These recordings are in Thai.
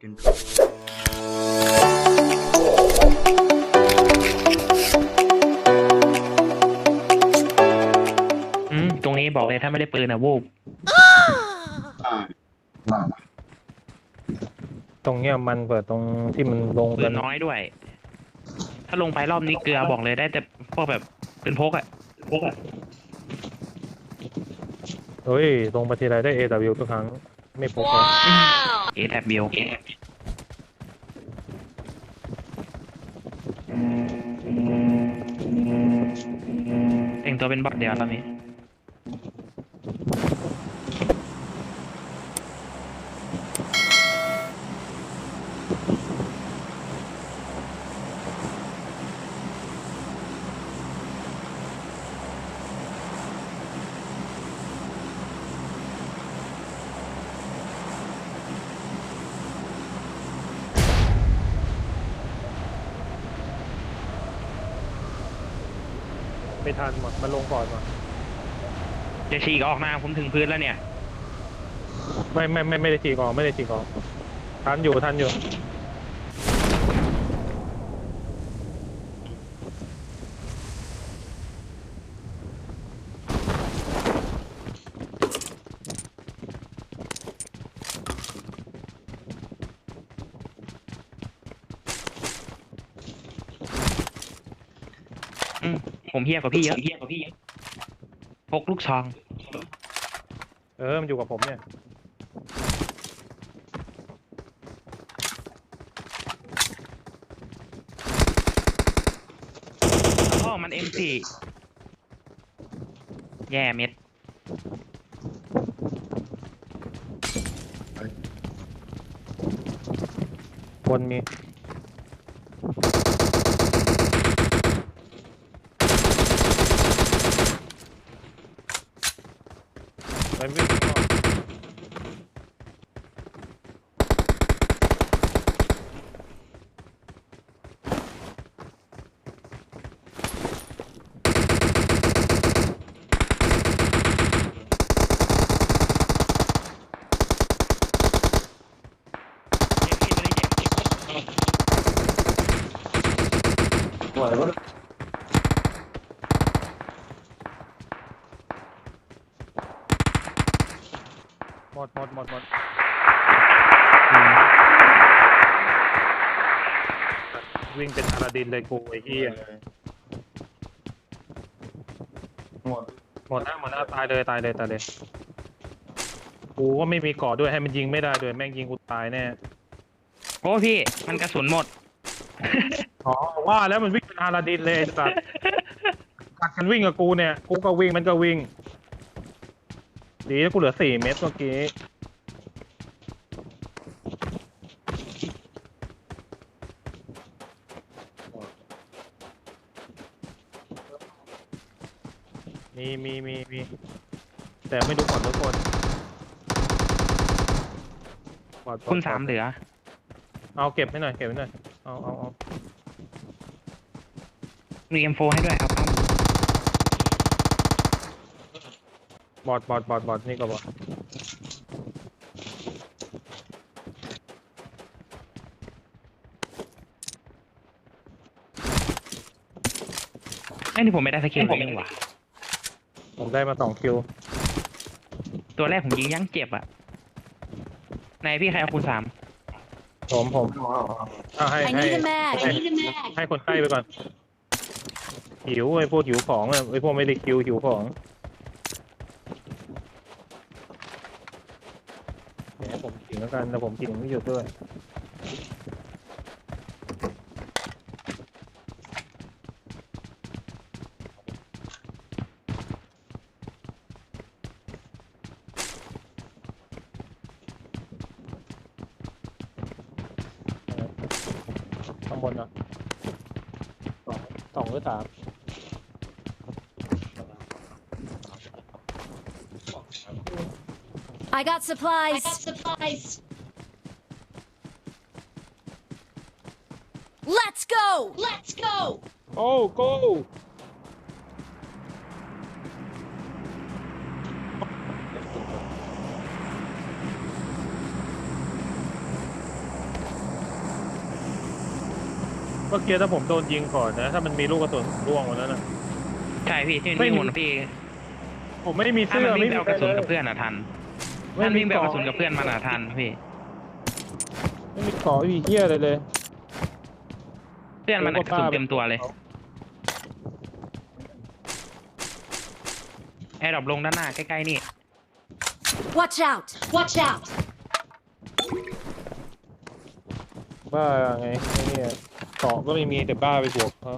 จนอืมตรงนี้บอกเลยถ้าไม่ได้ปืนอะวูบตรงเนี้ยมันเปิดตรงที่มันลงปืกันนน้อยด้วย ถ้าลงไปรอบนี้เกลือบอกเลยได้แต่พวกแบบปืนพกอะพกอะเฮ้ยลงไปทีไรได้ AW ทุกครั้ง ไม่พกเลยเอแท็บเบลแต่งตัวเป็นบอทเดียวตอนนี้ ไม่ทันหมดมันลงก่อนมาจะฉีกออกมาผมถึงพื้นแล้วเนี่ย ไม่ไม่ไม่ไม่ได้ฉีกออกไม่ได้ฉีกออกทันอยู่ทันอยู่ อืม ผมเฮี้ยกว่าพี่เยอะเฮี้ยกว่าพี่เยอะพกลูกซอง เออ มันอยู่กับผมเนี่ยอ๋อมัน M4 แย่เม็ด บนมี มันวิ่งเข้า เจ็บพี่ตัวนี้เจ็บเจ็บ หม ดหมดหมดหมดวิ่งเป็นอาราดินเลยกูไอ้เหี้ยหมดหมดแล้วหมดแล้วตายเลยตายเลยตายเลยกูก็ไม่มีเกาะด้วยให้มันยิงไม่ได้ด้วยแม่งยิงกูตายแน่โอ้พี่ มันกระสุนหมด อ๋อว่าแล้วมันวิ่งเป็นอาราดินเลยไอ้สัตว์กัดกันวิ่งกับกูเนี่ย กูก็วิ่งมันก็วิ่ง ดีนะกูเหลือสี่เม็ดเมื่อกี้มีมีมีมีแต่ไม่ดูก่อนทุกคนปลอดปลอดคุณสามเหลือ เอาเก็บให้หน่อยเก็บให้หน่อยเอาเอาเอามี M4 ให้ด้วยเอาปั้ม บอดบอดบอดบอดนี่ก็บอดไอ้ยนี่ผมไม่ได้สกิลผมเองว่ะผมได้มาสองคิว ตัวแรกผมยิงยังเจ็บอะไหนพี่ใครเอาคูณสามผมผมอ่าให้ I ให้ need a mag. ให้ I need a mag. ให้คนไข้ไปก่อนหิวไอ้พวกหิวของอะไอ้พวกไม่ได้คิวหิวของเดี๋ยวผมกิน แล้วกันแต่ผมกินไม่หยุดด้วยข้างบนอะสองสองหรือสาม I got supplies. I got supplies. Let's go. Let's go. โอ้โก้เมื่อกี้ถ้าผมโดนยิงก่อนนะ ถ้ามันมีลูกกระสุนร่วงหมดแล้วนะใช่พี่ที่ไม่วิ่งมีหมุนพี่ ผมไม่ได้มีถ้าเสื้มัอนวิ่ไม่งไปมีเอากระสุนกับเเพื่อนอะทัน ไม่ถ้ามีวิ่งไปเอากระเกาะสุนกับเพื่อนมันอะทันพี่ ไม่มีเกาะไม่มีเหี้ยอะไรเลย เพื่อนมันอะกระสุนเต็มตัวเลย แอร์ดรอปลงด้านหน้าใกล้ๆนี่ Watch out! Watch out! บ้าไงไอ้เนี่ยเกาะก็ไม่มีแต่บ้าไปบวกเขา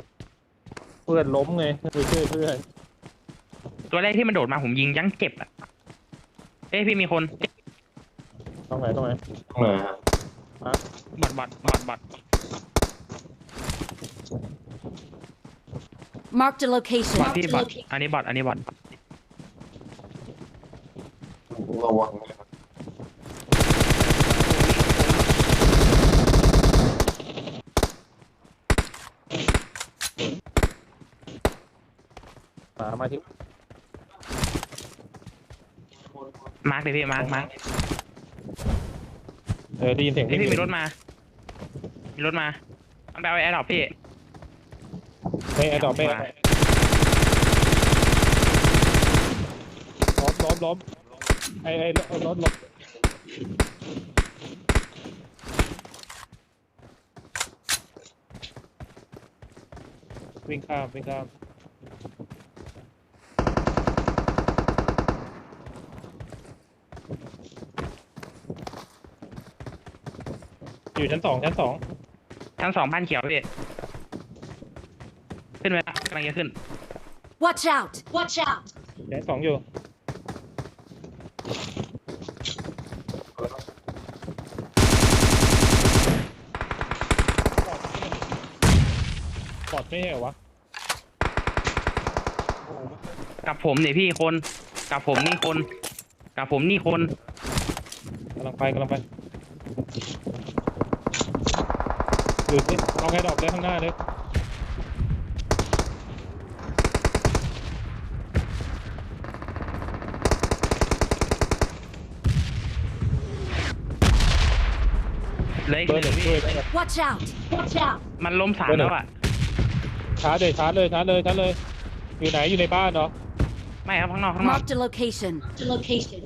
เพื่อนล้มไงไปช่วยเพื่อนตัวแรกที่มันโดดมาผมยิงยั้งเจ็บอะ เอ้ยพี่มีคนตรงไหนตรงไหนตรงไหนฮะบอดบอดบอดบอด Marked a บอ location. ดพี่บอดอันนี้บอดอันนี้บอดระวังนะครับหมามาที่ มาร์กเลยพี่มาร์กมาร์กเออได้ยินเสียงเอ้ยพี่มีรถมา มีรถมามันไปเอาแอร์ดรอปพี่ไม่ไอ้ดอกไม่มาล้มล้มล้มไอ้ไอ้รถรถรถวิ่งข้ามวิ่งข้าม อยู่ชั้นสองชั้นสองชั้นสองบ้านเขียวพี่ขึ้นไปละกำลังจะขึ้น Watch out! Watch out! ชั้นสองอยู่ ปอดไม่ใช่เหรอวะกับผมนี่พี่คน กับผมนี่คน กับผมนี่คน กำลังไปกำลังไป หยุดนี่เอาไงดอกเลยข้างหน้าเลยเหลยเบอร์หนึ่งช่วยพี่ด้วย Watch out! Watch out! มันล้มสามเบอร์หนึ่แล้ง วอะ ชาร์จเลยชาร์จเลยชาร์จเลยชาร์จเลย อยู่ไหนอยู่ในบ้านเนาะไม่ครับข้างนอกข้างนอก Marked a location. The location.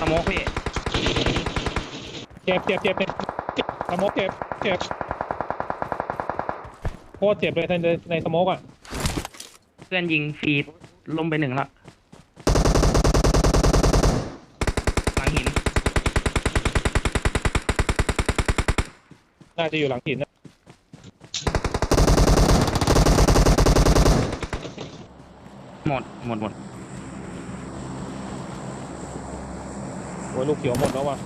สโมกพี่เจ็บเจ็บเจ็บเจ็บสมกเจ็บเจ็บโคตรเจ็บเลยในในสมกอะเพื่อนยิงฟรีล้มไปหนึ่งล้วหลังหินน่าจะอยู่หลังหินนะหมดหมดหมด โอ้ยลูกเขียวหมดแล้วว่ะ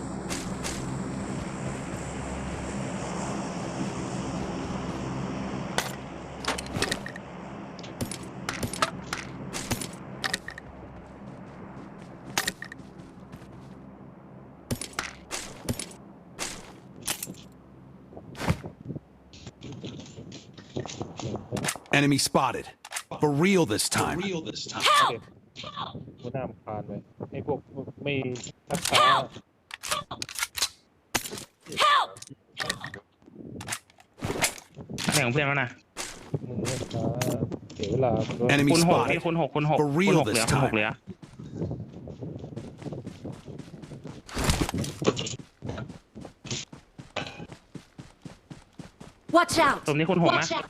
Enemy spotted. For real this time. กูน่ารำคาญเลยไอ้พวกไม่ รักษา Help! อะไรของเพื่อนวะน่ะมึงเนี่ยช้าเสียเวลาด้วย Enemy คุณหกพี่ spotted. คุณหกคุณหก For คุณ real หกเหลือ this คุณหก time. เหลือ Watch out! ตรงนี้คุณหกนะ Watch out!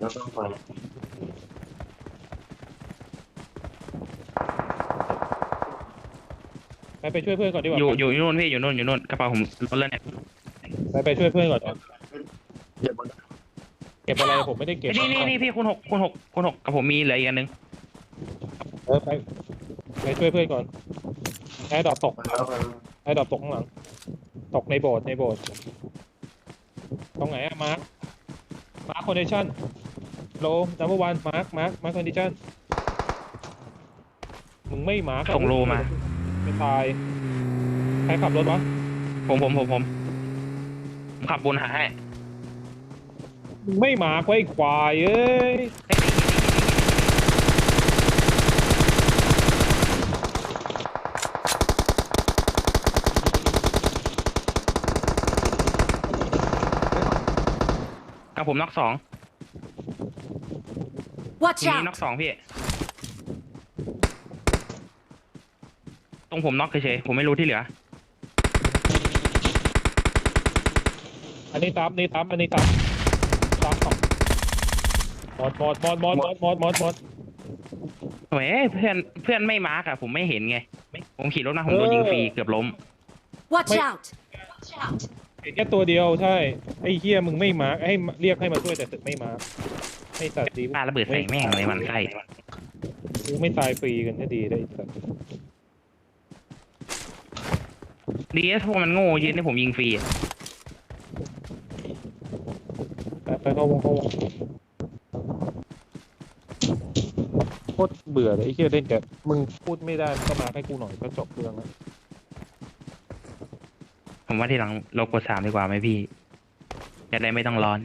แล้วต้องไป ไปไปช่วยเพื่อนก่อนดีกว่าอยู่อยู่อยู่นู่นพี่อยู่นู่นอยู่นู่นกระเป๋าผมลดแล้วเนี่ยไปไปช่วยเพื่อนก่อนเหยียบมันเก็บอะไรผมไม่ได้เก็บนี่นี่นี่พี่คุณหกคุณหกคุณหกกับผมมีเหลืออีกอันหนึงเออไปไปช่วยเพื่อนก่อนแอร์ดรอปตกมาแล้วมันแอร์ดรอปตกข้างหลัง ตกในโบสถ์ในโบสถ์ตรงไหนอะมาร์คมาร์คคอนดิชันโลนัมเบอร์วันมาร์คมาร์คมาร์คคอนดิชันมึงไม่มาร์คอะส่งโลมา ไม่ตายใครขับรถวะผมผมผมผมขับบนหาให้ไม่มาไว้ควายเอ้ยกับผมนักสองมีนักสองพี่ ตรงผมน็อกเฉยๆผมไม่รู้ที่เหลือ อันนี้ตับนี่ตับอันนี้ตับตับสองหมดหมดหมดหมดหมดหมดหมดหมดโอ้ยเพื่อนเพื่อนไม่มาร์กอะผมไม่เห็นไง ผมขี่รถมาผมโดนยิงฟรีเกือบล้ม Watch Wait. out! Watch out! เห็นแค่ตัวเดียวใช่ไอ้เฮียมึงไม่มาร์กให้เรียกให้มาช่วยแต่สึกไม่มาร์กให้สัตว์ดีปาระเบิดใส่แม่งเลยมันใกล้ กูไม่ตายฟรีกันก็ดีได้ไอ้สัตว์ ดีเอสพวกมันโง่ยืนให้ผมยิงฟรีอะไปไปเข้าวงเข้าวงโคตรเบื่อเลยไอ้เฮียเล่นแกมึงพูดไม่ได้ก็มาร์คให้กูหน่อยก็จบเรื่องแล้วผมว่าทีหลังเรากดสามดีกว่าไหมพี่จะได้ไม่ต้องร้อน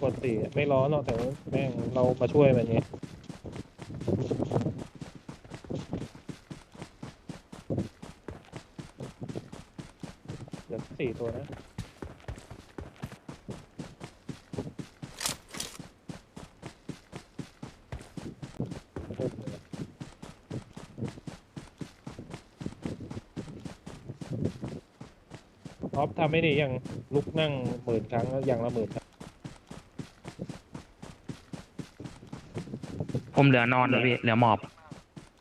ปกติไม่ร้อนหรอกแต่ว่าแม่งเรามาช่วยมันไงเหลือสี่ ตัวนะท็อปทำไม่ดียังลุกนั่งหมื่นครั้งแล้วอย่างละหมื่นครั้งผมเหลือนอนแล้วพี่เหลือหมอบ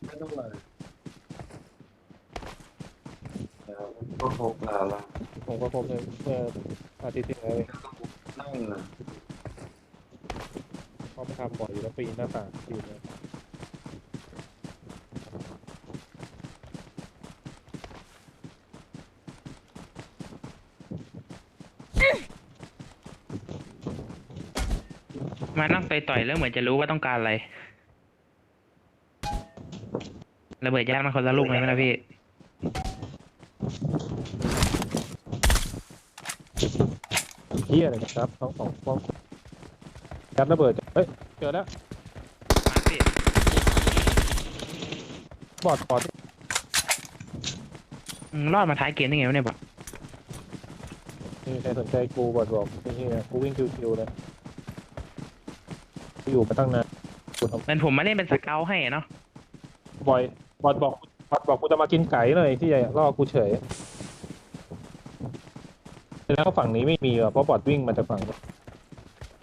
ไม่ต้องเลยแล้วก็พกลาละ ผมเลยเมื่ออาทิตย์ที่แล้วเองนั่งนะเขาไปทำบ่อยอยู่แล้วปีนหน้าต่างปีนเลยมานั่งต่อยๆแล้วเหมือนจะรู้ว่าต้องการอะไรระเบิดยางมันคนละลูกไหมนะพี่ เฮียอะไรนะครับทั้งสองป้องยัดระเบิดเฮ้ยเจอแล้วมาพี่บอดบอดมึงรอดมาท้ายเกมได้ไงวะเนี่ยบอกนี่ใครสนใจกูบอดบอกไอ้เฮียกูวิ่งคิวๆเลยกูอยู่มาตั้งนานกูทมันผมมาเล่นเป็นสเกลให้อะเนาะำบ่อยบอดบอกบอดบอกกูจะมากินไก่เลยที่ใหญ่ล่อกูเฉย แล้วฝั่งนี้ไม่มีอะเพราะบอดวิ่งมาจากฝั่งนู้น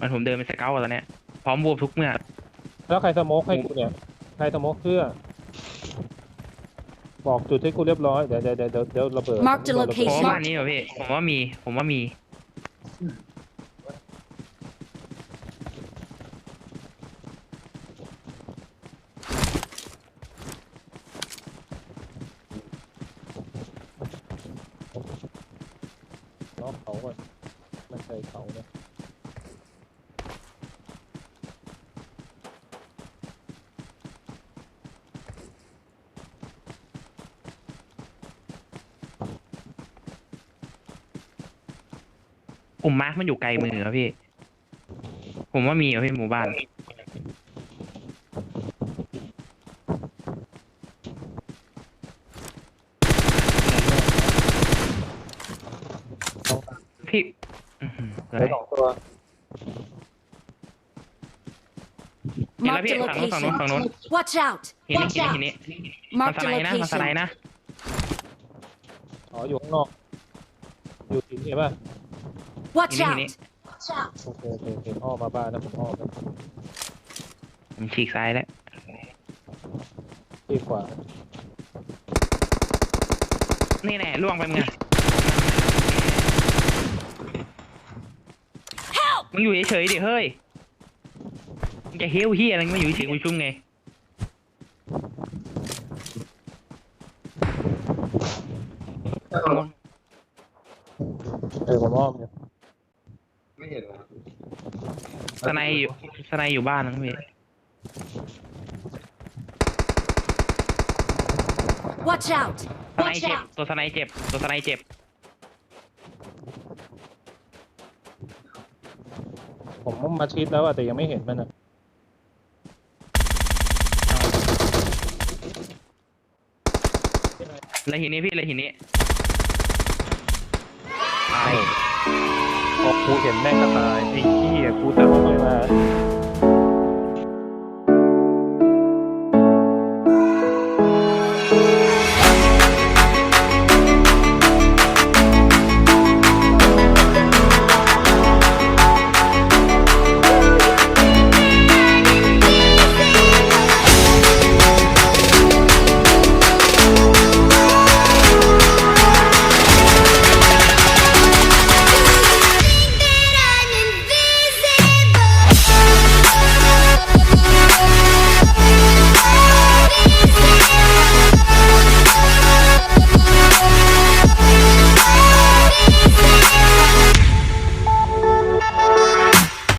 มันผมเดินเป็นสเกลตอนเนี้ยพร้อมบวบทุกเมื่อแล้วใครสโมกให้กูเนี่ยใครสโมกเพื่อบอกจุดให้กูเรียบร้อยเดี๋ยวเดี๋ยวเดี๋ยวเดี๋ยวเดี๋ยวระเบิด Mark the เดี๋ยวระเบิดผม location ว่าบ้านนี้เหรอพี่ผมว่ามีผมว่ามี ล็อกเขาก่อนไม่ใช่เขาเนี่ย ผมมาร์กมันอยู่ไกลมือครับพี่ ผมว่ามีเหรอพี่หมู่บ้าน พี่อื้อหือใช้สองตัว เห็นแล้ว Marked พี่ a ฝั่งนู้นฝั่งนู้นฝั่งนู้น location. Watch out! เห็นนี่ Watch เห็น out! นี่เห็นนี่มัน Marked ส a ไลด์นะมันสไล location. ด์นะ อ๋อ อยู่ข้างนอก อยู่ที่นี่ป่ะ Watch Ini, out! ini. Watch out! โอเคโอเคโอเคอ้อมมาบ้านนะผมอ้อมนะผมฉีกซ้ายแล้วที่ขวานี่แน่ล่วงไปมึงอะมึงอยู่เฉยๆดิเฮ้ยมึงจะเฮลเฮียอะไรมึงไม่อยู่เฉยๆกูชุ่มไงเออผมอ้อมเนี่ย ไม่เห็นนะสไนอยู่สไนอยู่บ้านนะพี่ Watch out! สไน Watch เจ็บ out! ตัวสไนเจ็บ ตัวสไนเจ็บ ผมมาชิดแล้วอะแต่ยังไม่เห็นมันอะแล้วทีนี้พี่แล้วทีนี้ตาย พอกูเห็นแม่งก็ตายไอ้เหี้ยกูจะเข้าไปมา